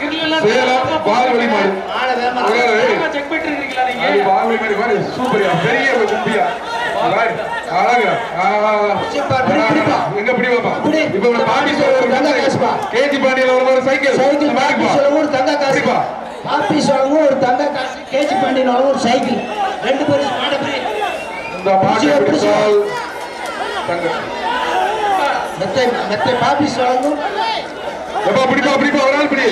சேலம் மாடு. செக் பண்ணிட்டு இருக்கீங்களா நீங்க? மாடு மாதிரி சூப்பரியா பெரிய ஒரு கும்பியா. எங்க. இப்ப பாண்டி சொல்ல ஒரு தங்க காசுப்பா. கேஜி பாண்டியில ஒரு சைக்கிள் சைக்கிள் ஒரு தங்க காசு. பிடிப்பா. பாப்பி சொல்லவும் ஒரு தங்க காசு கேஜி பாண்டியன் ஒரு சைக்கிள் ரெண்டு பேரும் இந்த பாட்டை பிடித்தால் தங்க. மெத்தை மெத்தை பாப்பி எப்பா பிடிப்பா பிடிப்பா ஒரு ஆள் பிடி.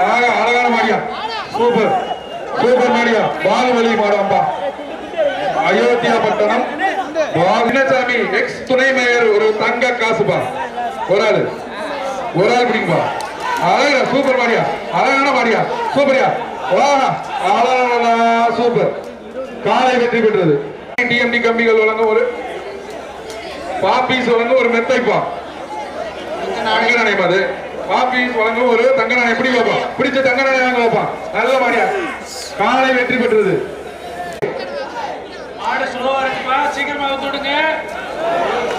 அழகான மாடியா. சூப்பர் சூப்பர் மாடியா. பாலுவலி மாடம்பா அயோத்தியா பட்டணம். பாலினசாமி எக்ஸ் துணை மேயர் ஒரு தங்க காசுப்பா. ஒரு ஆளு. ஒரு ஆள் பிடிக்குப்பா அழகா சூப்பர் மாடியா. அழகான மாடியா. சூப்பரியா அழகா சூப்பர் காலை வெற்றி பெற்றது. டிஎம்டி கம்பிகள் வழங்க ஒரு பாப்பீஸ் வழங்க ஒரு மெத்தைப்பா. அங்கே நாணயம் அது பாப்பீஸ் வழங்க ஒரு தங்க நாணயம் எப்படி வைப்பான் பிடிச்ச தங்க நாணயம் வாங்க வைப்பான் நல்ல மாடியா காலை வெற்றி பெற்றது.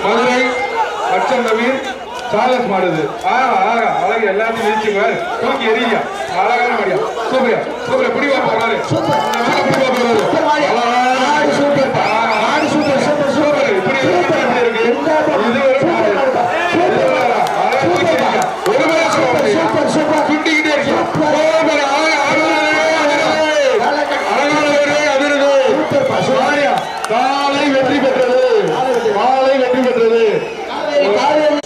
மதுரை அச்சம் நவீன் சார்லஸ் மாடுது. ஆஹா ஆஹா அழகு. எல்லாத்தையும் நிறுத்திங்க தூக்கி எரியா அழகான மாடியா சூப்பரியா? சூப்பரியா. பிடி வாப்பா நாளு சூப்பர். பிடி வாப்பா நாளு சூப்பர் மாடியா. மாடு சூப்பர் பா. மாடு சூப்பர், சூப்பர், சூப்பர். இப்படி சூப்பர். இப்படி இருக்கு எந்த பக்கம்? இது ஒரு மாடு. சூப்பர் பா. இது ஒரு மாடு. அழகா தூக்கி எறிங்க. ஒரு மேல சூப்பர், சூப்பர், சூப்பர். சுட்டிக்கிட்டே இருக்கு சூப்பர். சூப்பர். அழகா, அழகா, அழகா. அழகானவரே அதிருது. சூப்பர் பா, சூப்பர். மாரியா, காலை வெற்றி பெற்றது காலை வெற்றி பெற்றது காவேரி, காவேரி.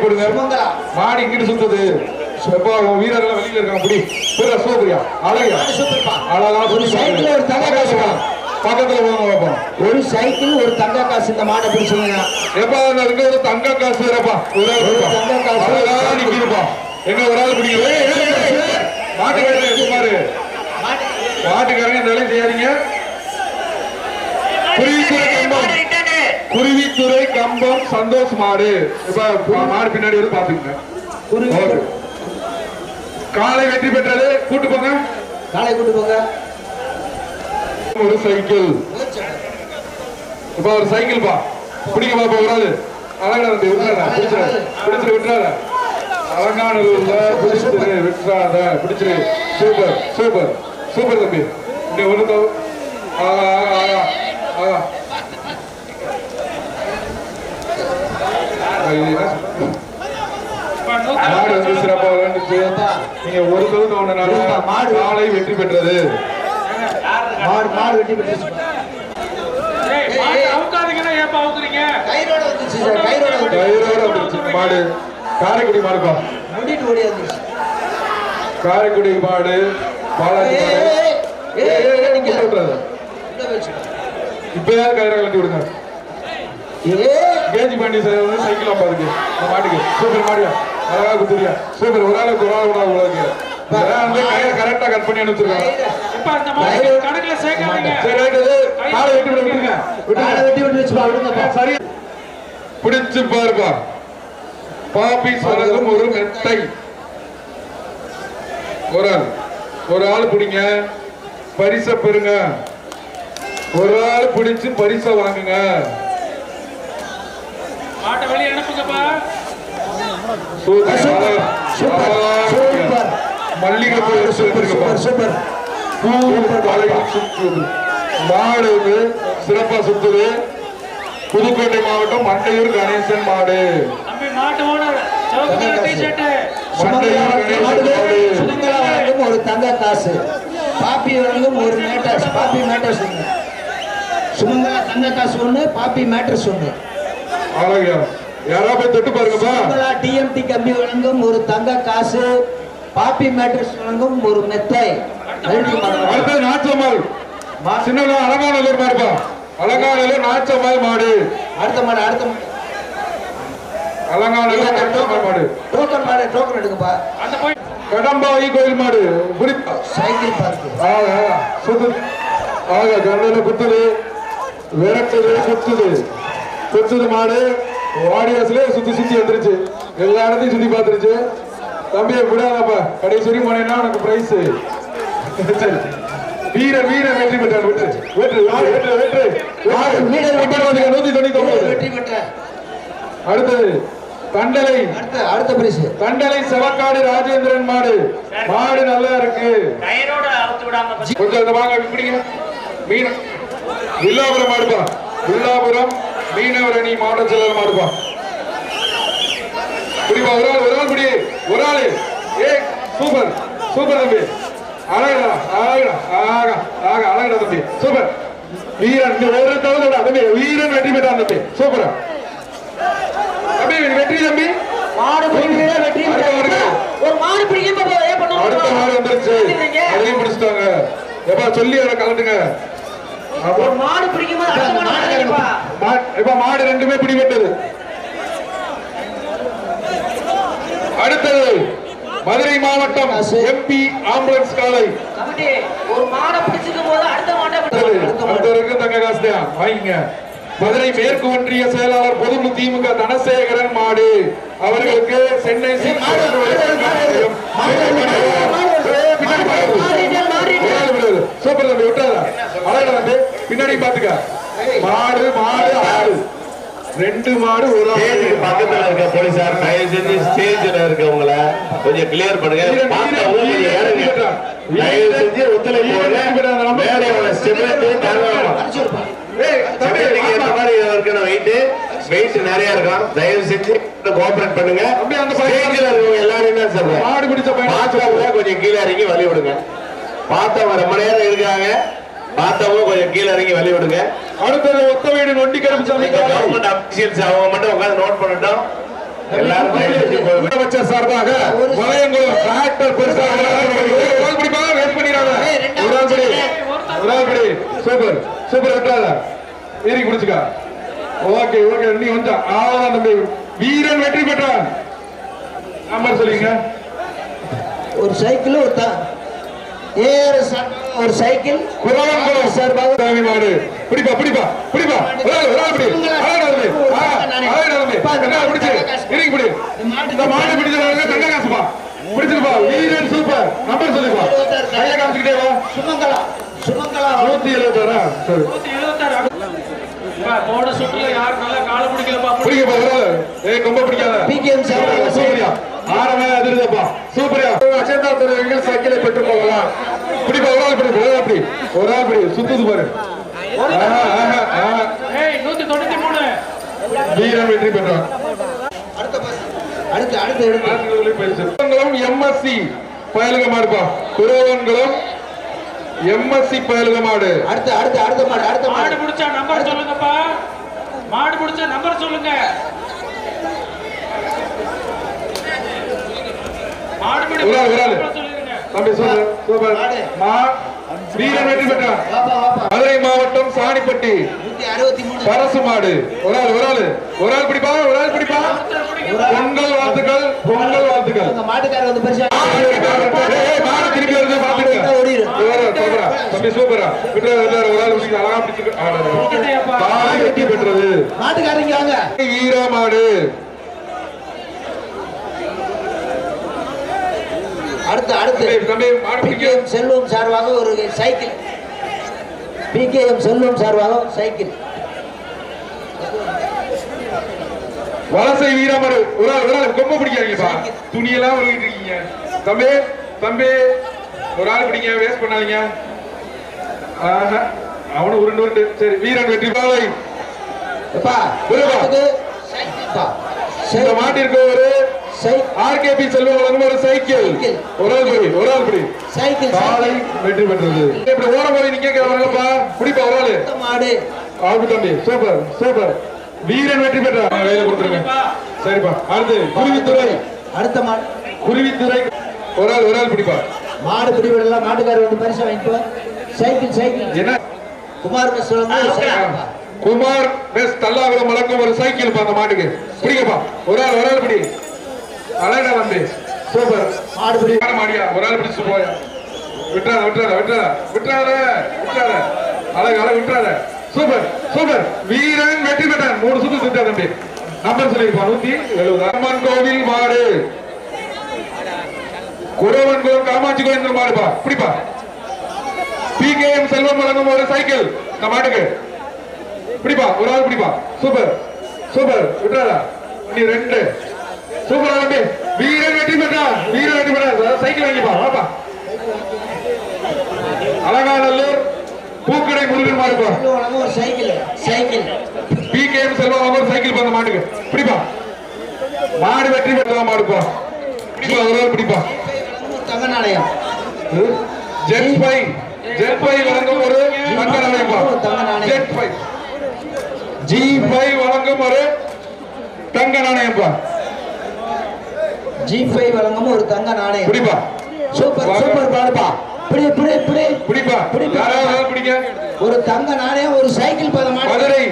அனுப்பிடுங்க சுமங்கலா. மாடி இங்கிட்டு சுத்துது. எப்போ வீரர்கள் வெளியில இருக்காங்க. புடி. புரியா சூப்பரியா அழகா. மாடு சூப்பர் பா. அழகா ஒரு சைக்கிள் ஒரு தங்க காசு. பா. பக்கத்துல போங்க பாப்போம் ஒரு சைக்கிள் ஒரு தங்க காசு. இந்த மாடை பிடிச்சுங்க எப்பா ஒரு தங்க காசு வேறப்பா. ஒரு ஆள் ஒரு கொடுப்பா. தங்க காசு. அழகா நிக்குதுப்பா. எங்க ஒரு ஆள் ஏய். மாட்டுக்காரங்க சுமாரு மாட்டுக்காரங்க வேலையை செய்யாதீங்க. கம்பம் குருவித்துறை கம்பம் சந்தோஷ் மாடு. இப்ப மாடு பின்னாடி வந்து பாத்துக்கங்க. காலை வெற்றி பெற்றது. கூட்டு போங்க. காலை கூட்டு போங்க. ஒரு சைக்கிள். இப்ப ஒரு சைக்கிள் பா. பிடிக்க பாப்பா ஒரு ஆளு. அழகா வந்து விட்டுறாத பிடிச்சிரு. பிடிச்சிரு விட்டுறாத. அலங்காநல்லூர்ல பிடிச்சிரு விட்டுறாத. பிடிச்சிரு. Super super. சூப்பர் தம்பி. இந்த ஒண்ணு தோ ஆகா ஆகா ஆகா இப்ப மாடு வந்து சிறப்பா விளையாண்டுச்சு நீங்க ஒரு தொகுதி ஒண்ணுனால மாடு. காலை வெற்றி பெற்றது மாடு மாடு வெட்டி பெற்று ஏய், மாட்டை அவுக்காதீங்கன்னா ஏப்பா அவுக்குறீங்க கயிறோட வந்துச்சு சார் கயிறோட வந்து கயிறோட வந்துருச்சு மாடு காரைக்குடி மாடுப்பா வந்துச்சு காரைக்குடி மாடு பாலாஜி மாடு வச்சு. இப்பயாவது கயிறை கழட்டி விடுங்க ஏய், கேஜி பாண்டி சார் வந்து சைக்கிள் இருக்கு இந்த மாட்டுக்கு. சூப்பர் மாடியா அழகா குத்துறியா சூப்பர். ஒரு ஆளுக்கு ஒரு வந்து கயிறை கரெக்டா கட் பண்ணி அனுப்பிச்சிருக்காங்க. இப்ப அந்த மாடு கணக்குல சேர்க்காதீங்க. சரி ரைட்டு காலை வெட்டி விட விட்டுருங்க. காலை வெட்டி விட்டு வச்சுப்பா விடுங்கப்பா. சரி. பிடிச்சு பாருப்பா. பாப்பீஸ் வழங்கும் ஒரு மெத்தை. ஒரு ஆள். ஒரு ஆள் பிடிங்க. பரிச பெறுங்க. ஒரு ஆள் பிடிச்சு பரிச வாங்குங்க. மாட்டை வெளியே அனுப்புங்கப்பா. Super super, super, super. மாடு வந்து சிறப்பா சுத்துது புதுக்கோட்டை மாவட்டம் மண்டையூர் கணேசன் மாடு. ஒரு தங்க காசு. பாப்பி வழங்கும் ஒரு மேட்டர்ஸ் பாப்பி மேட்டர்ஸ் ஒன்று சுமங்கலா தங்க காசு ஒன்று பாப்பி மேட்டர்ஸ் ஒன்று அழகா யாரா? போய் தொட்டு பாருங்கப்பா. டிஎம்டி கம்பி வழங்கும் ஒரு தங்க காசு பாப்பி மேட்டர்ஸ் வழங்கும் ஒரு மெத்தை. அடுத்தது நாச்சம்மாள் மா- சின்ன அலங்காநல்லூர் மாடுப்பா அலங்காநல்லூர் நாச்சம்மாள் மாடு. அடுத்த மாடு அடுத்த மாடு. அலங்காநல்லூர் நாச்சம்மாள் மாடு. டோக்கன் மாடு டோக்கன் எடுங்கப்பா. அந்த போய் கோயில் மாடு. குறிப்பா சைக்கிள் பார்க்கு. ஆக சுத்து ஆக கண்ணில குத்துது. விரட்டுது குத்துது. குத்துது மாடு வாடியாஸ்ல சுத்தி சுத்தி வந்துருச்சு. எல்லா இடத்தையும் சுத்தி பார்த்துருச்சு. தம்பியை விடாதப்பா. கடைசி வரையும் போனேன்னா உனக்கு பிரைஸ் சரி. வீர வீர வெற்றி பெற்றார். வெற்றி. வெற்றி. வெற்றி. வெற்றி. வீரர் வெற்றி நூத்தி தொண்ணூத்தி ஒன்பது. வெற்றி பெற்ற அடுத்தது தண்டலை. அடுத்த அடுத்த பரிசு தண்டலை செவக்காடு ராஜேந்திரன் மாடு. மாடு நல்லா இருக்கு. கொஞ்சம் இந்த வாங்க மீன். வில்லாபுரம் மாடுப்பா வில்லாபுரம் மீனவர் அணி மாவட்ட செயலர் மாடுப்பா பிடிப்பா ஒரு ஆள் ஒரு ஆள் பிடி ஒரு ஆளு. ஏ சூப்பர். சூப்பர் தம்பி. அழகடா அழகடா ஆகா ஆகா அழகடா தம்பி. சூப்பர். வீரன் ஒரு தவிர தம்பி. வீரன் வெற்றி பெற்றான் தம்பி. சூப்பரா. தம்பி வெற்றி தம்பி. மாடு பிடிக்கிறதே வெற்றி. ஒரு மாடு பிடிக்கும் அடுத்த மாடு வந்துருச்சு. அதையும் பிடிச்சிட்டாங்க. எப்பா சொல்லி அதை கலந்துங்க ஒரு மாடு பிடிக்கும் போது அடுத்த மாடு பிடிக்கும்பா. மா- இப்ப மாடு ரெண்டுமே பிடிபட்டது அடுத்தது மதுரை மாவட்டம் எம்பி ஆம்புலன்ஸ் காலை ஒரு மாடை போது அடுத்த மாட்டை தங்க வாங்கிங்க மதுரை மேற்கு ஒன்றிய செயலாளர் பொதுமு திமுக தனசேகரன் மாடு அவர்களுக்கு சென்னை சில்க்ஸ் மாவட்டம் ஏய், பின்னாடி பாரு. ஒரு ஆள் விடுறது. சூப்பர் தம்பி விட்டாதா அழகா தம்பி பின்னாடி பாத்துக்க. மாடு மாடு ஆடு. ரெண்டு மாடு ஒரு பக்கத்துல இருக்க போலீசார் தயவு செஞ்சு ஸ்டேஜ்ல இருக்கவங்கள கொஞ்சம் கிளியர் பண்ணுங்க. தயவு செஞ்சு ஒத்துழைப்பு வெயிட் வெயிட் நிறைய இருக்கும் தயவு செஞ்சு கோஆபரேட் பண்ணுங்க. எல்லாரும் என்ன சொல்றேன். மாடு பிடிச்ச பையன் பார்த்தவங்க கொஞ்சம் கீழே இறங்கி வழி விடுங்க. பார்த்தவங்க ரொம்ப நேரம் இருக்காங்க. பார்த்தவங்க கொஞ்சம் கீழே இறங்கி வழி விடுங்க. அடுத்தது ஒத்த வீடு நொண்டி கருப்புசாமி காலை. கவர்மெண்ட் அபிஷியல்ஸ் அவங்க மட்டும் உட்கார்ந்து நோட் பண்ணட்டும். எல்லாரும் சார்பாக வளையங்குளம் டிராக்டர் பெருசாக ஆள் பிடி சூப்பர் சூப்பர் விட்டாத வீரி குடிச்சுக்க. ஓகே ஓகே நீ வந்தா. ஆவலாம் தம்பி. வீரன் வெற்றி பெற்றான். நம்பர் சொல்லிங்க ஒரு சைக்கிள் ஒரு ச- ஒரு சைக்கிள் குரவன்குளம் சார்பாக மாடு. பிடிப்பா பிடிப்பா பிடிப்பா. பிடி. பிடிச்சு. பிடி. இந்த மாடு பிடிச்சவங்க தங்க காசுப்பா. பிடிச்சிருப்பா. வீரன் சூப்பர் நம்பர் சொல்லிப்பா. கையை காமிச்சுக்கிட்டே வா. சுமங்கலா. சுமங்கலா. நூத்தி எழுபத்தாறா சரி. போன சுற்றுல யாரும் நல்லா கால பிடிக்கலப்பா. பிடிக்கப்பா ஏய் கொம்ப பிடிக்காத. பிகேஎம் சார்பாக சூப்பரியா. ஆரமே அதிர்தப்பா சூப்பரியா அச்சந்தா தலைவர்கள் சைக்கிளை பெற்று போகலாம் பிடிப்பா ஒரு ஆள் ஒரு ஆள் பிடி. ஒரு ஆள் பிடி சுத்துது பாரு. வெற்றி பெற்றான். அடுத்த பஸ். அடுத்து குரோவன்குளம் எம்எஸ்சி பயலுக மாடுப்பா. குரோவன்குளம் எம்எஸ்சி பயலுக மாடு. அடுத்து அடுத்து அடுத்த மாடு அடுத்த மாடு. மாடு பிடிச்சா நம்பர் சொல்லுங்கப்பா. மாடு பிடிச்சா நம்பர் சொல்லுங்க. மாடு பிடி தம்பி சூப்பர். சூப்பர் மா வீரன் வெற்றி பெற்றான். மதுரை மாவட்டம் சாணிப்பட்டி. பரசு மாடு. ஒரு ஆள் ஒரு ஆள். ஒரு ஆள் பிடிப்பா ஒரு ஆள் பிடிப்பா? பொங்கல் வாழ்த்துக்கள் பொங்கல் வாழ்த்துக்கள். மாட்டுக்காரர் வந்து பரிசு திருப்பி வருது பாத்துக்க. சூப்பரா. தம்பி சூப்பரா. விட்டு ஒரு ஆள் பிடிச்சு அழகா பிடிச்சு காலை வெற்றி பெற்றது. மாட்டுக்காரங்க வாங்க வீர மாடு அடுத்து அடுத்து. பிகேஎம் செல்வம் சார்பாக ஒரு சைக்கிள். பிகேஎம் செல்வம் சார்பாக சைக்கிள். வலசை வீரமரு. ஒரு ஆள் கொம்ப பிடிக்காதீங்கப்பா. துணியெல்லாம் உருவிட்டு இருக்கீங்க. தம்பி தம்பி ஒரு ஆள் பிடிங்க வேஸ்ட் பண்ணாதீங்க. அவனு உருண்டு உருண்டு. சரி வீரன் வெற்றி பாவை மாட்டிற்கு ஒரு ஆர்கேபி செல்வம் வழங்கும் ஒரு சைக்கிள். சைக்கிள். ஒரு ஆள் ஒரு சைக்கிள் காலை. வெற்றி பெற்றது. இப்படி ஓட போய் நீங்க கேட்கறவங்கப்பா பிடிப்பா ஒரு ஆளு. மாடு ஆகு தம்பி சூப்பர் சூப்பர் வீரன் வெற்றி பெற்றார். கையில கொடுத்துருங்க. சரிப்பா. அடுத்து குருவித்துறை. அடுத்த மாடு குருவித்துறை. ஒரு ஆள் ஒரு ஆள் பிடிப்பா. மாடு பிடிவிடலாம் மாட்டுக்காரர் வந்து பரிசு வாங்கிப்போ சைக்கிள் சைக்கிள். என்ன? குமார் மிஸ். குமார் பெஸ் தல்லாகுளம் வழங்கும் ஒரு சைக்கிள் பா அந்த மாட்டுக்கு. பிடிக்கப்பா ஒரு ஆள் ஒரு ஆள் பிடி. அழகா தம்பி சூப்பர். மாடு பிடி மாட மாடியா? ஒரு ஆள் பிடிச்சு போயா. விட்டுறாத விட்டுறாத விட்டுறாத. விட்டுறாத விட்டுறாத. அழகு அழகு விட்டுறாத. Super super. வீரன் வெற்றி பெற்றான். மூணு சுத்து சுத்தா தம்பி? நம்பர் சொல்லிருப்பா நூத்தி எழுபது. அம்மன் கோவில் மாடு. குரவன் கோவில் காமாட்சி கோவில் மாடுப்பா. பிடிப்பா. பிகேஎம் செல்வம் வழங்கும் ஒரு சைக்கிள். இந்த மாட்டுக்கு. பிடிப்பா. ஒரு ஆள் பிடிப்பா. Super super. விட்டுறாதா. நீ ரெண்டு. சூப்பரா வந்து வீரன் வெற்றி பெற்றா வீரன் வெற்றி பெற்றா சைக்கிள் வாங்கிப்பா வாப்பா. அலங்காநல்லூர் பூக்கடை முருகன் மாடுப்பா ஒரு cycle cycle P K M Selva ஒரு சைக்கிள் பண்ண மாட்டுக்கு. பிடிப்பா. மாடு வெற்றி பெற்றதா மாடுப்பா? பிடிப்பா ஒரு பிடிப்பா. வழங்கும் நாணயம் ஜெட் பை ஜெட் பை வழங்கும் ஒரு தங்க ஜெட் பை ஜி பை வழங்கும் ஒரு தங்க நாணயம்ப்பா ஜி ஃபைவ் வழங்கும் ஒரு தங்க நாணயம். பிடிப்பா. சூப்பர் சூப்பர் பாடுப்பா. பிடி பிடி பிடி. பிடிப்பா. பிடிப்பா. பிடிக்க ஒரு தங்க நாணயம் ஒரு சைக்கிள் பதம் மதுரை.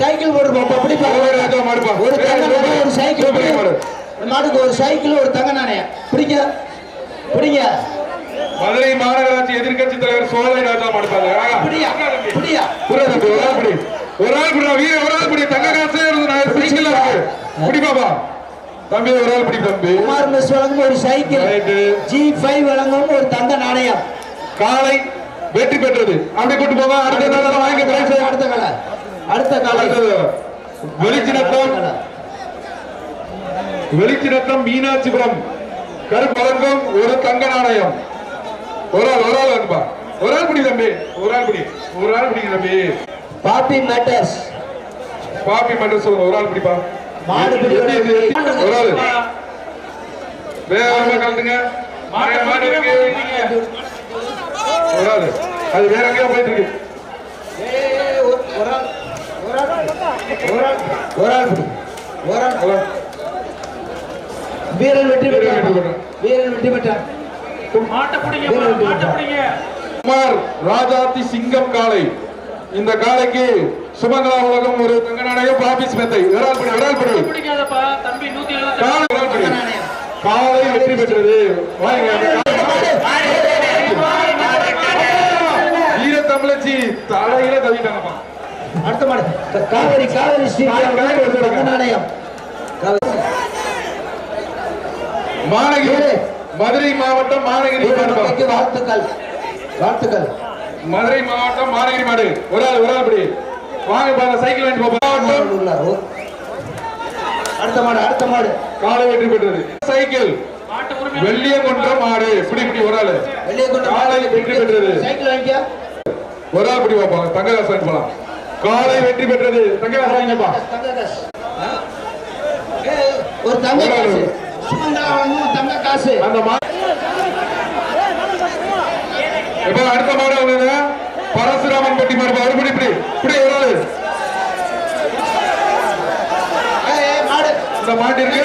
சைக்கிள் போட்டு பாப்பா பிடிப்பா ஒரு தங்க நாணயம் ஒரு சைக்கிள் மாட்டுக்கு ஒரு சைக்கிள் ஒரு தங்க நாணயம். பிடிங்க. பிடிங்க. மதுரை மாநகராட்சி எதிர்க்கட்சி தலைவர் சோலை ராஜா மாடுப்பாங்க. பிடியா பிடியா. புரியுது ஒரு ஆள் பிடி வீர ஒரு ஆள் தங்க காசு இருந்து நான் சைக்கிள்ல இருக்கு பிடி பாப்பா தம்பி ஒரு ஆள் பிடி தம்பி. குமார் மிஸ் வழங்கும் ஒரு சைக்கிள். ஜி ஃபைவ் வழங்கும் ஒரு தங்க நாணயம். காலை வெற்றி பெற்றது. அப்படி கூட்டு போங்க. அடுத்த நாள் வாங்கி பிரைஸ் அடுத்த காலை. அடுத்த காலை. வெளிச்சினத்தம். வெளிச்சினத்தம் மீனாட்சிபுரம். கருப்பழங்கம் ஒரு தங்க நாணயம். ஒரு ஆள் ஒரு ஆள் அனுப்பா ஒரு ஆள் பிடி தம்பி. ஒரு ஆள் பிடி. ஒரு ஆள் பிடிங்க தம்பி. பாப்பி மேட்டர்ஸ். பாப்பி சொல்லுங்க ஒரு ஆள் பிடிப்பா. மாடு வேகமா கலந்துங்க. அது வேற எங்கேயோ போயிட்டு இருக்கு. வீரன் வெற்றி பெற்றான். வீரன் வெற்றி பெற்றான் மாட்டை பிடிங்க மாட்டை பிடிங்க. குமார் ராஜாத்தி சிங்கம் காளை. இந்த காளைக்கு சுமங்கலா உலகம் ஒரு தங்க நாணயம் பாபிஸ் மெத்தை விரால் படி. விரால் படி. காளை வெற்றி பெற்றது. வாங்க வீர தமிழச்சி தலையில தவிட்டாங்கப்பா. அடுத்த மாடு. காவேரி காவேரி ஸ்ரீ தங்க நாணயம். மாநகிரி மதுரை மாவட்டம் மாநகிரி வாழ்த்துக்கள். வாழ்த்துக்கள். மதுரை மாவட்டம் மாநகிரி மாடு. ஒரு ஆள் ஒரு ஆள் படி. வாங்க பாருங்க சைக்கிள் வாங்கி போப்பா மாவட்டம் உள்ளார். ஓ. அடுத்த மாடு அடுத்த மாடு. காளை வெற்றி பெற்றது. சைக்கிள். வெள்ளிய கொண்ட மாடு இப்படி இப்படி ஒரு ஆளு. காளை வெற்றி பெற்றது. சைக்கிள் வாங்கிக்க ஒரு ஆள் படி பார்ப்பாங்க தங்கராசு வாங்கி போலாம். காளை வெற்றி பெற்றது. தங்கராசு வாங்கிப்பா தங்க காசு ஏய், ஒரு தங்க. காசு. தங்க காசு. அந்த அடுத்த மாடு அவங்க பரசுராமன் பட்டி மாடு ஒரு படி இப்படி இப்படி ஒரு ஆளு. இந்த மாட்டிற்கு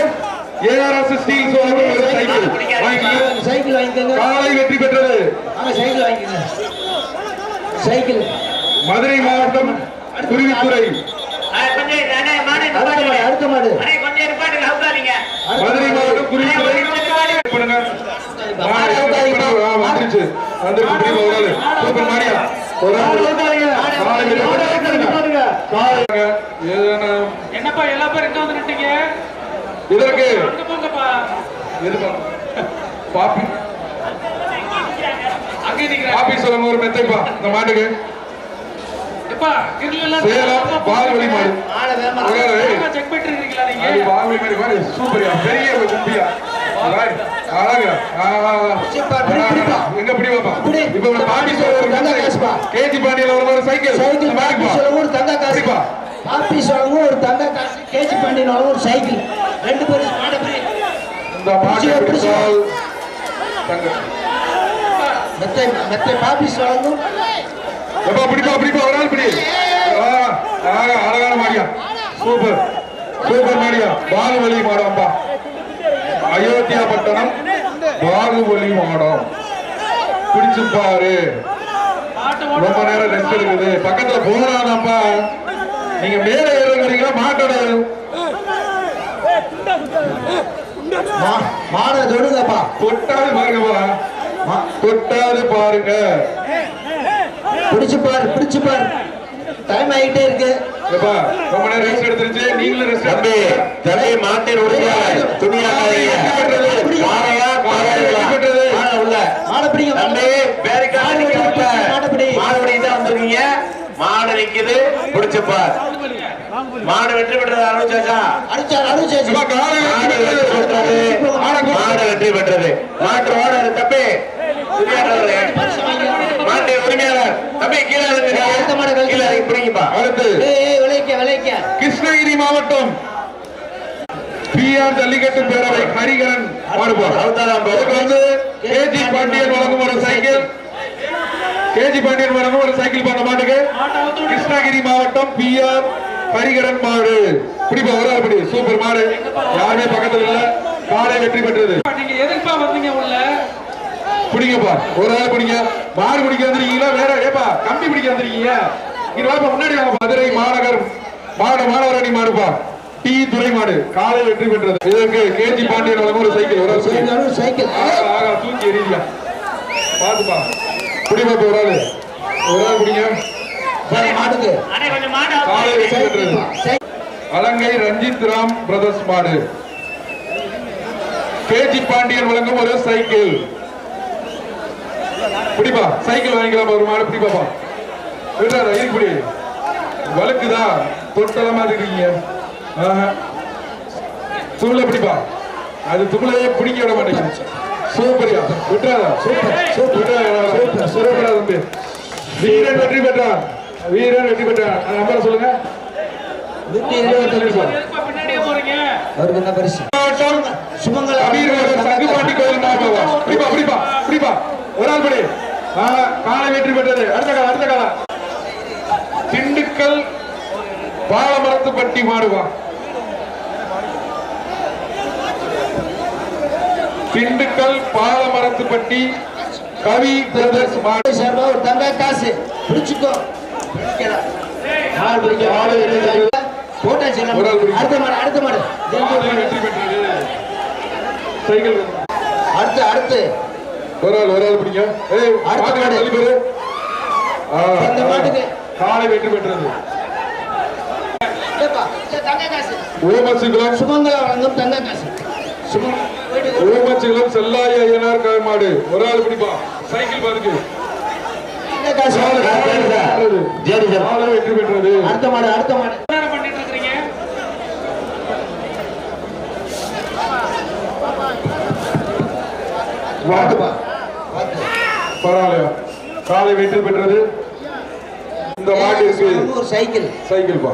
ஏஆர்எஸ் ஸ்டீல் சைக்கிள் வாங்கி சைக்கிள் வாங்கிக்கோங்க. காளை வெற்றி பெற்றது. வாங்க சைக்கிள் வாங்கிக்கோங்க. சைக்கிள். மதுரை மாவட்டம் குருவித்துறை அடுத்த மாடு அடுத்த மாடு. மதுரை மாவட்டம் குருவித்துறை என்னப்பா எல்லா பேரும் இங்க வந்து நிட்டீங்க இதற்கு? பாப்பி பாப்பி சொல்லுங்க ஒரு மெத்தைப்பா இந்த மாட்டுக்கு சேலம் பால்வழி மாடு. செக் பண்ணிட்டு இருக்கீங்களா நீங்க பால்வழி மாடு சூப்பரியா பெரிய கும்பியா எங்க ஒரு கேஜி பாண்டியில ஒரு ஒரு சைக்கிள் சைக்கிள் ஒரு தங்க காசு பிடிப்பா. ஒரு தங்க காசு கேஜி பண்ணினாலும் ஒரு சைக்கிள் ரெண்டு பேரும் இந்த மாட்டை பிடித்தால் தங்க மெத்தை மெத்தை பாப்பி எப்பா பிடிப்பா பிடிப்பா ஒரு பிடி ஆ, அழகான மாடியா சூப்பர் சூப்பர் மாடியா பாகுபலி மாடம்பா பட்டணம் பாகுபலி மாடம். பிடிச்சு பாரு. ரொம்ப நேரம் ரெஸ்ட் எடுக்குது. பக்கத்துல போனாதாப்பா நீங்க மேல ஏறுங்கிறீங்களா மாட்டோட? மா- மாடை தொடுங்கப்பா. தொட்டாது பாருங்கப்பா. மா- தொட்டாது பாருங்க. பிடிச்சு பாரு பிடிச்சு பாரு. டைம் ஆகிட்டே இருக்கு. ரொம்ப நேரம் ரெஸ்ட் எடுத்துருச்சு. நீங்களும் ரெஸ்ட் தம்பி தம்பி மாட்டின் உறுதியாக துணியாக்காதீங்க பாறையா பாறையா மாடை உள்ள. மாடை தம்பி தான் வந்திருக்கீங்க? நிக்குது. பிடிச்சு பார் மாடு வெற்றி பெற்றது அனுச்சாச்சா மாடு வெற்றி பெற்றது. மாடு வெற்றி பெற்றது. மாட்டு தம்பி. உரிமையாளர்களே, மாட்டு உரிமையாளர். தம்பி கீழே. கீழே பிடிங்கப்பா. அடுத்து. கிருஷ்ணகிரி மாவட்டம். பிஆர் ஜல்லிக்கட்டு பேரவை ஹரிகரன் அதுக்கு வந்து கேஜி பாண்டியன் வழங்கும் ஒரு சைக்கிள். கேஜி பாண்டியன் வழங்கும் ஒரு சைக்கிள் பண்ண மாட்டுக்கு. கிருஷ்ணகிரி மாவட்டம் பிஆர் ஹரிகரன் மாடு. பிடிப்பா ஒரு ஆள் பிடி. சூப்பர் மாடு. யாருமே பக்கத்துல இல்ல. காலை வெற்றி பெற்றது. பிடிங்கப்பா. ஒரு ஆள் பிடிங்க. மாடு பிடிக்க வந்திருக்கீங்களா? வேற ஏப்பா கம்பி பிடிக்க வந்திருக்கீங்க. இது முன்னாடி மதுரை மாநகர் மாட மாநகரணி மாடுப்பா டி துறை மாடு காலை வெற்றி பெற்றது. இதற்கு கேஜி பாண்டியன் வழங்கும் ஒரு சைக்கிள் ஒரு. சைக்கிள். சைக்கிள். ஆகா, தூக்கி எறியா பாத்துப்பா பிடிப்பா இப்ப ஒரு ஆளு. ஒரு ஆள் மாட்டுக்கு மாடு காலை வெற்றி பெற்றது. அலங்கை ரஞ்சித் ராம் பிரதர்ஸ் மாடு. கேஜி பாண்டியன் வழங்கும் ஒரு சைக்கிள். பிடிப்பா சைக்கிள் வாங்கிக்கலாம் ஒரு மாடு பிடிப்பாப்பா விடுறாரா இப்படி வழுக்குதா? தொட்டலமா இருக்கீங்க. துகளை பிடிப்பா. அது துகளையே பிடிக்க விட மாட்டேங்குது. சூப்பரியா விட்டுறாதா. சூப்பர். சூப்பர். சூப்பரா. தம்பி வீரன் வெற்றி பெற்றான் வீரன் வெற்றி பெற்றான் அந்த நம்பரை சொல்லுங்க. நூத்தி போறீங்க? அவருக்கு என்ன பரிசு? சுமங்கலா? சங்குபாண்டி கோயில் பிடிப்பா பிடிப்பா பிடிப்பா. ஒரு ஆள் படி. காலை வெற்றி பெற்றது. அடுத்த காலம் அடுத்த காலம் திண்டுக்கல் பாலமரத்துப்பட்டி மாடுவா. திண்டுக்கல் பாலமரத்துப்பட்டி கவி பிரதர்ஸ் மாடு. சார்பா ஒரு தங்க காசு. பிடிச்சுக்கோ. மாடு பிடிக்க. போட்டாச்சு ஆள் பிடிக்க. அடுத்த மாடு அடுத்த மாடு. வெற்றி பெற்றது. சைக்கிள் அடுத்து அடுத்து. ஒரு ஆள் ஒரு ஆள் பிடிங்க. அடுத்த மாடு. காலை வெற்றி பெற்றது. ஓமசிகுளம் சுமங்கலா வழங்கும் தங்க காசு ஓமச்சிகுளம் செல்லாய ஐயனார் காய் மாடு. ஒரு ஆள் பிடிப்பா. சைக்கிள் பாருக்கு வெற்றி பெற்றது. அடுத்த மாடு அடுத்த மாடு. பரவாயில்லையா? காலை வெற்றி பெற்றது. இந்த மாட்டு இருக்கு ஒரு சைக்கிள். சைக்கிள் பா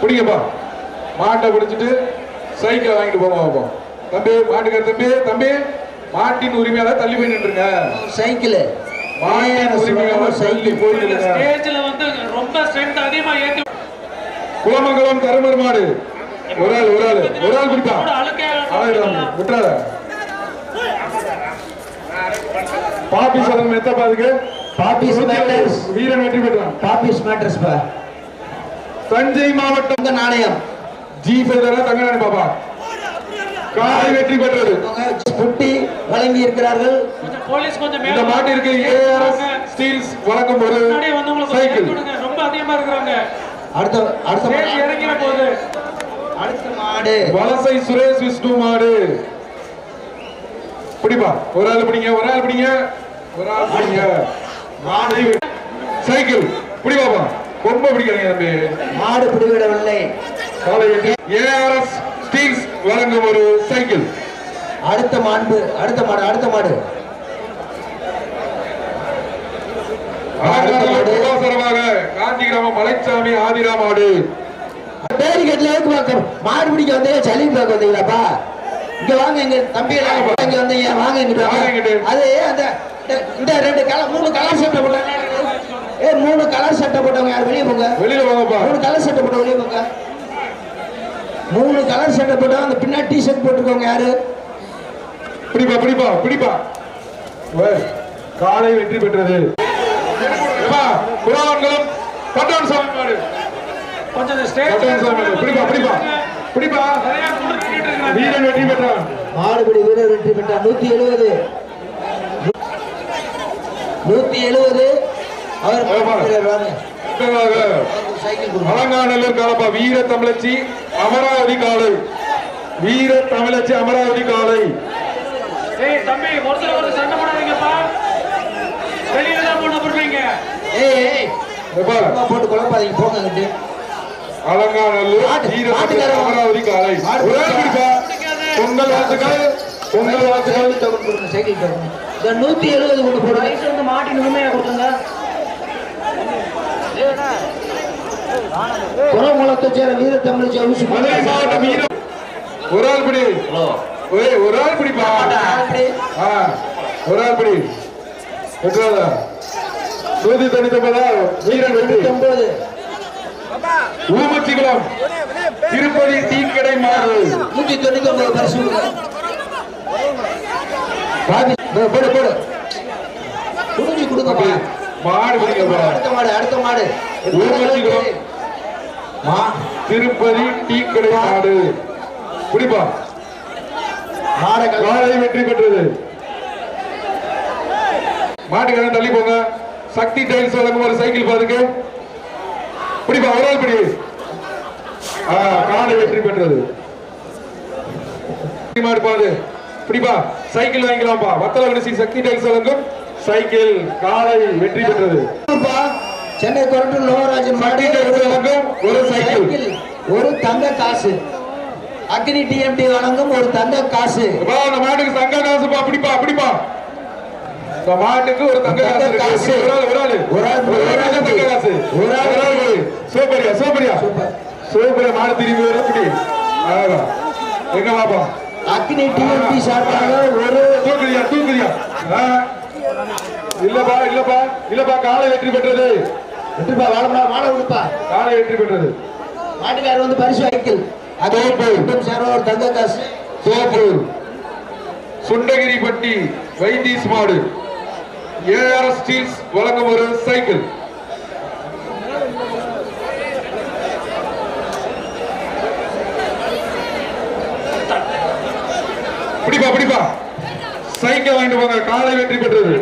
பிடிங்கப்பா மாட்டை பிடிச்சிட்டு சைக்கிளை வாங்கிட்டு பாப்பா தம்பி மாட்டுக்கார தம்பி தம்பி. மாட்டின் உரிமையாளர் தள்ளி போய் நின்றுங்க சைக்கிள். மாட்டின் உரிமையாளர் தள்ளி போய் ஸ்டேஜ்ல வந்து ரொம்ப ஸ்ட்ரென்த் அதிகமா ஏத்தி குலமங்கலம் கருமர் மாடு. ஒரு ஆள் ஒரு ஆள். ஒரு ஆள் பிடிப்பா கூட அழுக்கே ஆயிரம் விட்டுறாத. பாப்பி சதம் எத்த பாதுக்கு பாப்பிஸ் மேட்டர்ஸ் வீரன் வெற்றி பெற்றான். பாப்பிஸ் மேட்டர்ஸ் பா தஞ்சை மாவட்டம். நாணயம். ஜி ஃபெதரா தங்கநாடு பாப்பா. காலை வெற்றி பெற்றது. புட்டி வழங்கி இருக்கிறார்கள். போலீஸ் கொஞ்சம் இந்த மாட்டிற்கு ஏஆர்எஸ் ஸ்டீல்ஸ் வழங்கும் ஒரு சைக்கிள். ரொம்ப அதிகமா இருக்கிறாங்க. அடுத்த அடுத்த இறங்கிற போது. அடுத்த மாடு. வலசை சுரேஷ் விஷ்ணு மாடு. பிடிப்பா. ஒரு ஆள் பிடிங்க ஒரு ஆள் பிடிங்க. ஒரு ஆள் பிடிங்க. மாடு. சைக்கிள். பிடிப்பாப்பா ரொம்ப பிடிக்கிறீங்க தம்பி மாடு பிடிவிடவில்லை. ஏஆர்எஸ் ஸ்டீல்ஸ் வழங்கும் ஒரு சைக்கிள். அடுத்த மாண்பு அடுத்த மாடு அடுத்த மாடு. அவசரமாக காந்தி கிராமம் மலைச்சாமி ஆதிரா மாடு. பேரிகேட்ல எதுக்கு பார்க்க மாடு பிடிக்க வந்தீங்க சளி பார்க்க வந்தீங்களாப்பா? இங்க வாங்க எங்க தம்பி இங்க வந்தீங்க வாங்க இங்கிட்டு. அது அந்த இந்த- இந்த ரெண்டு கலர் மூணு கலர் சட்டை போட்டாங்க ஏ மூணு கலர் சட்டை போட்டவங்க யார்? வெளியே போங்க. வெளியில வாங்கப்பா. மூணு கலர் சட்டை போட்டவங்க வெளியே போங்க. மூணு கலர் சட்டை போட்டவங்க அந்த பின்னாடி டி ஷர்ட் போட்டுக்கோங்க யாரு? பிடிப்பா பிடிப்பா பிடிப்பா. காலை வெற்றி பெற்றது. புறாவன்குளம் பட்டான் சாமி பிடிப்பா பிடிப்பா. பிடிப்பா. வீரன் வெற்றி பெற்றான். மாடுபிடி வீரர் வெற்றி பெற்றார் நூத்தி எழுபது நூத்தி எழுபது அலங்காநல்லூர் காலப்பா வீர தமிழச்சி அமராவதி காலை வீர தமிழச்சி அமராவதி காலை ஏய் தம்பி ஒருத்தர் ஒரு சண்டை போடாதீங்கப்பா. வெளியில தான் போன போடுவீங்க போட்டு குழப்பாதீங்க போங்க அலங்காநல்லூர் மாட்டுக்காரன். அமராவதி காலை பொங்கல் வாழ்த்துக்கள் பொங்கல் வாழ்த்துக்கள். நூத்தி எழுபது கொண்டு போடுங்க. மாட்டின் உண்மையா கொடுத்துங்க குளமுளத்தை சேர வீர தமிழ் மாவட்டம் ஒரு ஆள் பிடி ஒரே ஒரு ஆள் பிடிப்பா ஒரு ஆள் பிடி வெட்டுறாதா நூத்தி தொண்ணூத்தி ஒன்பதா வீரன் வெற்றி ஒன்பது ஊமச்சிகுளம் திருப்பதி டீக்கடை மாறு நூத்தி தொண்ணூத்தி ஒன்பது பரிசு கொடுங்க. பாதி போ- போடு போடு. குடிஞ்சு கொடுங்கப்பா மாடு பிடிக்கப்பா அடுத்த மாடு அடுத்த மாடு. ஊமச்சிகுளம் மா திருப்பதி டீக்கடை மாடு பிடிப்பா கல- வெற்றி பெற்றது. மாட்டுக்காரன் தள்ளி போங்க. சக்தி டைல்ஸ் வழங்கும் ஒரு சைக்கிள் பாருங்க பிடிப்பா ஒரு ஆள் பிடி. காலை வெற்றி பெற்றது. மாடு பாரு பிடிப்பா சைக்கிள் வாங்கிக்கலாம்ப்பா. வத்தல விடுசி சக்தி டைல்ஸ் வழங்கும். சைக்கிள் காலை வெற்றி பெற்றது. சென்னை கொரட்டூர் லோகராஜன் ஒரு சைக்கிள். ஒரு தங்க காசு. அக்னி டிஎம்டி வழங்கும் ஒரு தங்க காசு. மாட்டுக்கு தங்க காசுப்பா பிடிப்பா பிடிப்பா. இந்த மாட்டுக்கு ஒரு தங்க காசு காசு. சூப்பரியா சூப்பரியா சூப்பர். சூப்பரியா மாடு திரும்பி வரும். அழகா. எங்க பாப்பா அக்னி டிஎம்டி சார்பாக ஒரு தூக்குறியா தூக்குறியா? ஆ. இல்லப்பா இல்லப்பா இல்லப்பா காலை வெற்றி பெற்றது. வெற்றிப்பா வாழப்பா வாழ விடுப்பா காலை வெற்றி பெற்றது. மாட்டுக்காரர் வந்து பரிசு சைக்கிள் அக்னி டிஎம்டி சார்பாக ஒரு தங்க காசு தோப்பூர் சுண்டகிரிப்பட்டி வைத்தீஸ் மாடு. ஏஆர்எஸ் ஸ்டீல்ஸ் வழங்கும் ஒரு சைக்கிள். பிடிப்பா பிடிப்பா. சைக்கிள் வாங்கிட்டு போங்க. காலை வெற்றி பெற்றது.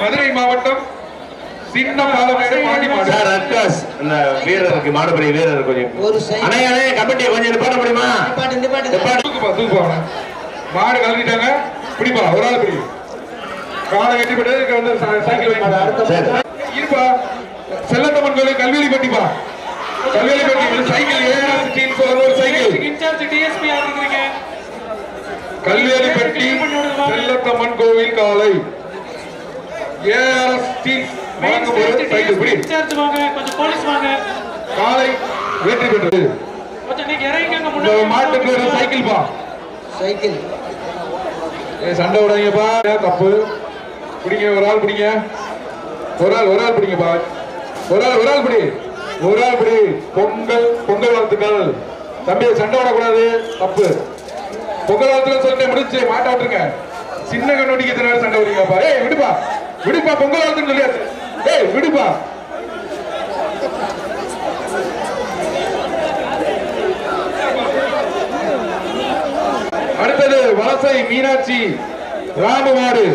மதுரை மாவட்டம் சின்ன பாலமேடு பாண்டி மாடு சார் அட்காஸ் இந்த வீரருக்கு மாடுபடி வீரர் கொஞ்சம். ஒரு அண்ணே அண்ணே கமிட்டி கொஞ்சம் நிப்பாட்ட முடியுமா? நிப்பாட்டு நிப்பாட்டு. தூக்குப்பா தூக்குப்பா. மாடு கலந்துட்டாங்க பிடிப்பா ஒரு ஆள் பிடி காலை இதுக்கு வந்து சைக்கிள் இருப்பா. செல்லத்தம்மன் கோயில் கல்வேலி பட்டிப்பா. கல்வேலி பட்டி ஒரு சைக்கிள். ஏஆர்எஸ் ஒரு சைக்கிள் இன்சார்ஜ் டிஎஸ்பி ஆகிருக்கிறீங்க கல்வேலிப்பட்டி செல்லத்தம்மன் கோவில் காலை. ஏஆர்எஸ் ஸ்டீல்ஸ் வழங்கும் ஒரு சைக்கிள். பிடி இன்சார்ஜ் வாங்க கொஞ்சம் போலீஸ் வாங்க. காலை வெற்றி பெற்றது. கொஞ்சம் நீங்க இறங்கிக்கங்க இந்த முன்னாடி. மாட்டுக்கு ஒரு சைக்கிள் பா. சைக்கிள். ஏய், சண்டை விடாதீங்கப்பா. ஏன் தப்பு பிடிங்க ஒரு ஆள் பிடிங்க. ஒரு ஆள் ஒரு ஆள் பிடிங்கப்பா. ஒரு ஆள் ஒரு ஆள் பிடி. ஒரு பொங்கல் பொங்கல் வாழ்த்துக்கள். தம்பி சண்டை விடக்கூடாது தப்பு. பொங்கல் வாழ்த்துக்கள் சொல்லிட்டு முடிச்சு மாட்ட விட்டுருங்க. சின்ன கண்ணோடிக்கு இதனால சண்டை விடுங்கப்பா ஏய் விடுப்பா. விடுப்பா பொங்கல் வாழ்த்துன்னு சொல்லியாச்சு ஏய் விடுப்பா. அடுத்தது வலசை மீனாட்சி ராமவாடு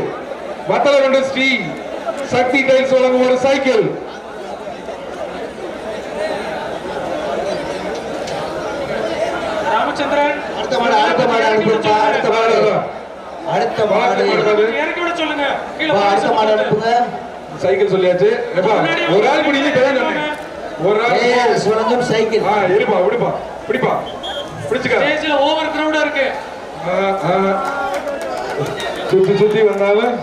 வத்தலகுண்டு ஸ்ரீ சக்தி டைல்ஸ் வழங்கும் ஒரு சைக்கிள். அடுத்த மாடு அடுத்த மாடு அனுப்புப்பா அடுத்த மாடு அடுத்த மாடு இறக்கி விட சொல்லுங்க. அடுத்த மாடு அனுப்புங்க. சைக்கிள் சொல்லியாச்சு. ஒரு ஆள் சொன்னேன் ஒரு ஆள் சைக்கிள். ஆ இருப்பா விடுப்பா பிடிப்பா. பிடிச்சுக்க. ஸ்டேஜ்ல ஓவர் கிரவுடா இருக்கு. சுத்தி சுத்தி வந்தாலும்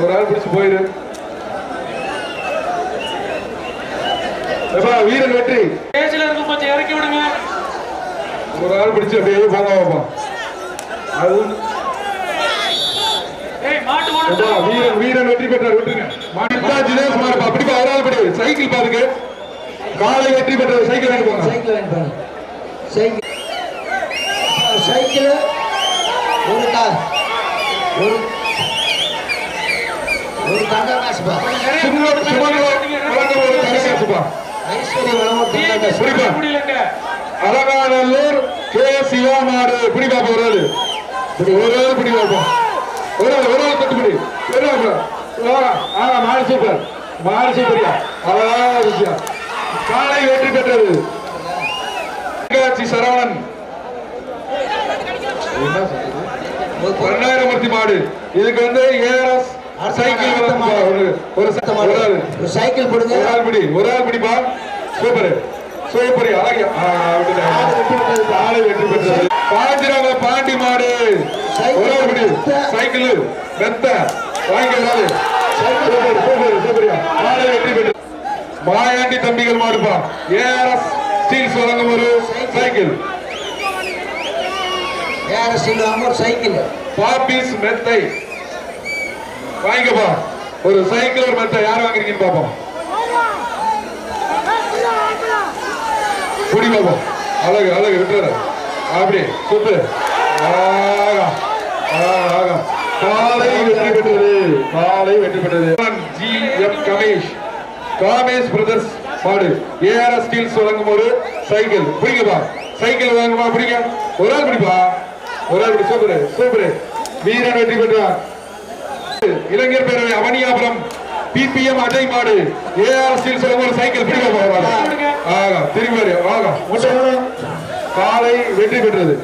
ஒரு ஆள் பிடிச்சு போயிரு. வீரன் வெற்றி. ஸ்டேஜ்ல இருக்கும் கொஞ்சம் இறக்கி விடுங்க. ஒரு ஆள் பிடிச்சு அப்படியே போங்க பாப்பா அது வீரன் வீரன் வெற்றி பெற்றார் விட்டுருங்க மாடுப்பா அப்படிப்பா ஒரு ஆள் படி சைக்கிள் பாருங்க காலை வெற்றி பெற்றது சைக்கிள் வாங்கி போங்க சைக்கிள் வேணும் சைக்கிள் சைக்கிள் ஒரு கார் ஒரு ஒரு தங்க காசு பா சுமங்கலம் சுமங்கலம் வழங்கும் ஒரு தனிக்காசுப்பா ஐஸ்வர்யா வழங்கும் ஒரு தங்க காசு அலங்காநல்லூர் கே. சிவா மாடு பிடி பாப்பா ஒரு ஆளு. பிடி ஒரு ஆள் பிடி பாப்பா ஒரு ஆள் ஒரு ஆள் கட்டு பிடி ஒரு ஆள். பிடி. ஆ, ஆ மாடு சூப்பர் மாடு சூப்பரியா அழகான விஷயம். காலை வெற்றி பெற்றது. தென்காசி சரவணன். என்ன சொல்றது? ரெண்டாயிரம் மூர்த்தி மாடு. இதுக்கு வந்து ஏஆர்எஸ் சைக்கிள் ஒரு சைக்கிள் போடுங்க. ஒரு ஆள் பிடி. ஒரு ஆள் பிடிப்பா. சூப்பர். சூப்பர் அழகிய ஆளை வெற்றி பெற்றது. பாண்டிராங்க பாண்டி மாடு. ஒரு சைக்கிள். மெத்த. வாங்கிக்கிறாரு ஆளை வெற்றி பெற்றது. மாயாண்டி தம்பிகள் மாடுப்பா. ஏஆர்எஸ் ஸ்டீல்ஸ் வழங்கும் ஒரு சைக்கிள். ஏற சொல்லுவாங்க ஒரு சைக்கிள். பாப்பீஸ் மெத்தை. வாங்கிக்கப்பா. ஒரு சைக்கிள் ஒரு மெத்தை. யார் வாங்குறீங்கன்னு பாப்போம். கொடி பாப்போம் அழகு அழகு விட்டுற அப்படி சூப்பர் ஆகா ஆகா, ஆகா காலை வெற்றி பெற்றது. காலை வெற்றி பெற்றது. G M Kamesh. Kamesh brothers பாடு. ஏஆர்எஸ் ஸ்டீல்ஸ் வழங்கும் ஒரு சைக்கிள். பிடிங்கப்பா சைக்கிள் வாங்குமா பிடிங்க. ஒரு ஆள் பிடிப்பா. ஒரு ஆள் பிடி. Super super. வீரன் வெற்றி பெற்றார். இளைஞர் பேரவை அவனியாபுரம். பிபிஎம் அஜய் மாடு. ஏஆர் ஸ்டீல்ஸ் வழங்கும் ஒரு சைக்கிள் பிடிங்க ஆகா திரும்பி. ஆகா காலை வெற்றி பெற்றது.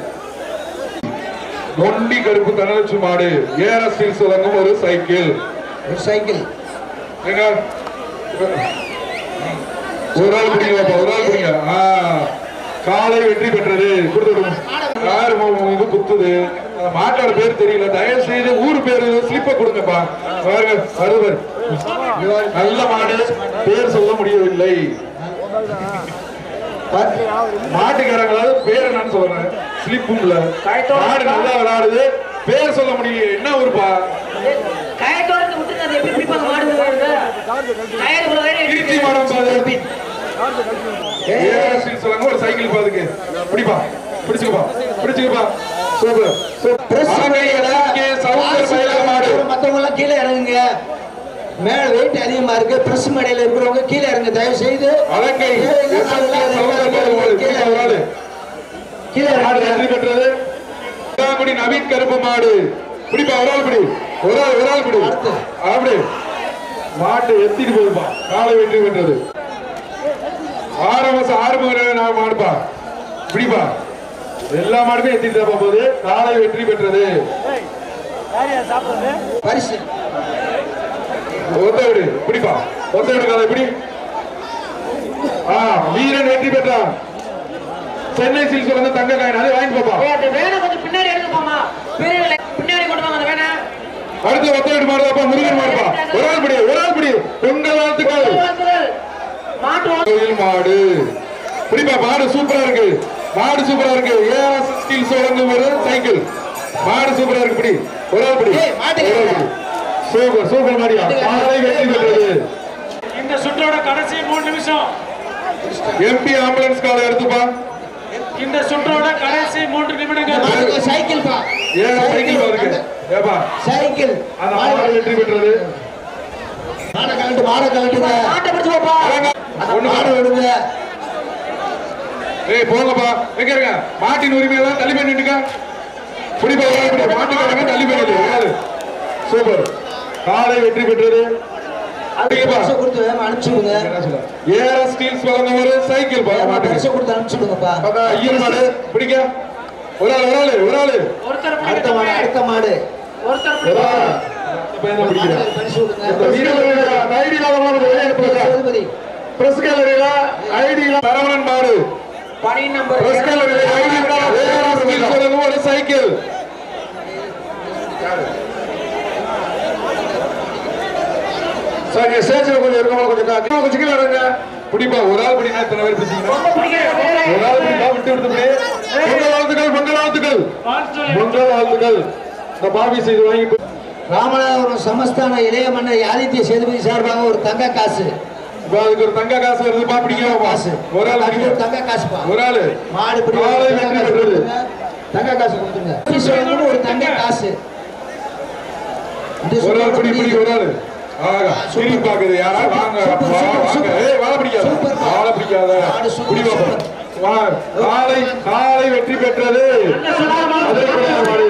நொண்டி கருப்பு தனலட்சுமி மாடு. ஏஆர் ஸ்டீல்ஸ் வழங்கும் ஒரு சைக்கிள். ஒரு சைக்கிள். ஒரு ஆள் பிடிங்க ஒரு ஆள் பிடிங்க. காலை வெற்றி பெற்றது. கொடுத்து விடுங்க. யாரு குத்துது? மாட்டோட பேர் தெரியல. தயவு செய்து ஊர் பேரு ஸ்லிப்ப கொடுங்கப்பா. பாரு. நல்ல மாடு. பேர் சொல்ல முடியவில்லை. மாட்டுக்காரங்களாவது பேர் என்னன்னு சொல்றேன். ஸ்லிப்பும் இல்ல மாடு நல்லா விளையாடுது. பேர் சொல்ல முடியல என்ன ஊருப்பா? திருச்சி மாடம் பாது. ஒரு சைக்கிள் பாதுக்கு. பிடிப்பா. பிடிச்சுக்கப்பா பிடிச்சுக்கப்பா. சூப்பர். எல்லாம் கீழே இறங்குங்க மேல வெயிட் அதிகமா இருக்கு. பிரஸ் மேடையில இருக்கிறவங்க கீழே இறங்க தயவு செய்து கீழே. வெற்றி பெற்றது. நவீன் கருப்பு மாடு. பிடிப்பா ஒரு ஆள் பிடி. ஒரு ஆள் ஒரு ஆள் பிடி. அப்படி மாட்டு எத்திட்டு போகுதுப்பா காலை வெற்றி பெற்றது. ஆரம்பம் ஆரம்ப நான் மாடுப்பா. பிடிப்பா. எல்லா மாடுமே எத்திட்டு போகுது காலை வெற்றி பெற்றது. பரிசு. ஒத்த விடு பிடிப்பா. ஒத்த விடு காலை பிடி. ஆ வீரன் வெற்றி பெற்றான். சென்னை சில்ஸ் வந்து தங்க காயின் அதை வாங்கி பாப்பா. பின்னாடி எடுக்க போமா பின்னாடி கொண்டு வாங்க வேனை அடுத்து ஒத்த விடு மாடுதாப்பா முருகன் மாடுப்பா. ஒரு ஆள் பிடி ஒரு ஆள் பிடி. பொங்கல் வாழ்த்துக்கள். மாடு. பிடிப்பா மாடு சூப்பரா இருக்கு. மாடு சூப்பரா இருக்கு. ஏஆர்எஸ் ஸ்டீல் வழங்கும் ஒரு சைக்கிள். மாடு சூப்பரா இருக்கு பிடி. ஒரு ஆள் பிடி. சூப்பர் சூப்பர் மாடியா. காலை வெற்றி பெற்றது. இந்த சுற்றோட கடைசி மூணு நிமிஷம். எம்பி ஆம்புலன்ஸ் காலை எடுத்துப்பா. இந்த சுற்றோட கடைசி மூன்று நிமிடங்கள். சைக்கிள் பா. ஏன் சைக்கிள் இருக்கு. ஏப்பா சைக்கிள். அந்த மாடு வெற்றி பெற்றது. மாடை கழட்டு மாடை கழட்டுங்க. மாட்டை பிடிச்சு போப்பா ஒண்ணு மாடை விடுங்க. ஏய் போங்கப்பா. எங்க இருங்க மாட்டின் உரிமை தான் தள்ளி போய் நின்னுக்க. பிடிப்பா மாட்டுக்காரங்க தள்ளி ஆளு சூப்பர். காலை வெற்றி பெற்றது. சைக்கிள் பிடிக்க ஒரு ஆள் ஒரு ஆள் ஒரு ஆள். அடுத்த மாடு அடுத்த மாடு. பிரஸ் கேலரியில ஐடி சரவணன் மாடு. பணி நம்பர் ஒரு சைக்கிள். சார் ஸ்டேஜ்ல கொஞ்சம் இருக்கவங்க கொஞ்சம் கீழே இறங்க. பிடிப்பா ஒரு ஆள் பிடினா இத்தனை பேர் பிடிச்சிங்கன்னா. ஒரு ஆள் பிடிப்பா விட்டு விட்டு பிடி பொங்கல் வாழ்த்துக்கள் பொங்கல் வாழ்த்துக்கள். பொங்கல் வாழ்த்துக்கள். இந்த பாபி செய்து வாங்கி ராமநாதபுரம் சமஸ்தான இளைய மன்னர் ஆதித்ய சேதுபதி சார்பாக ஒரு தங்க காசு. அதுக்கு ஒரு தங்க காசு வருது பா பிடிக்கலாம் காசு ஒரு ஆள் அதுக்கு ஒரு தங்க காசுப்பா ஒரு ஆளு மாடு பிடி தங்க வெற்றி காசு பெற்றது கொடுத்துருங்க. தங்க காசு கொடுத்துருங்க ஆபீஸ் வாங்கணும் ஒரு தங்க காசு இந்த ஒரு ஆள் பிடி சுத்தம் பிடி ஒரு ஆளு ஆகா திரும்பி பாக்குது யாரா வாங்க சூப்பர், வாங்க. ஏய் வாழ பிடிக்காத. வாழ பிடிக்காத. வா காலை காலை வெற்றி பெற்றது அதே போல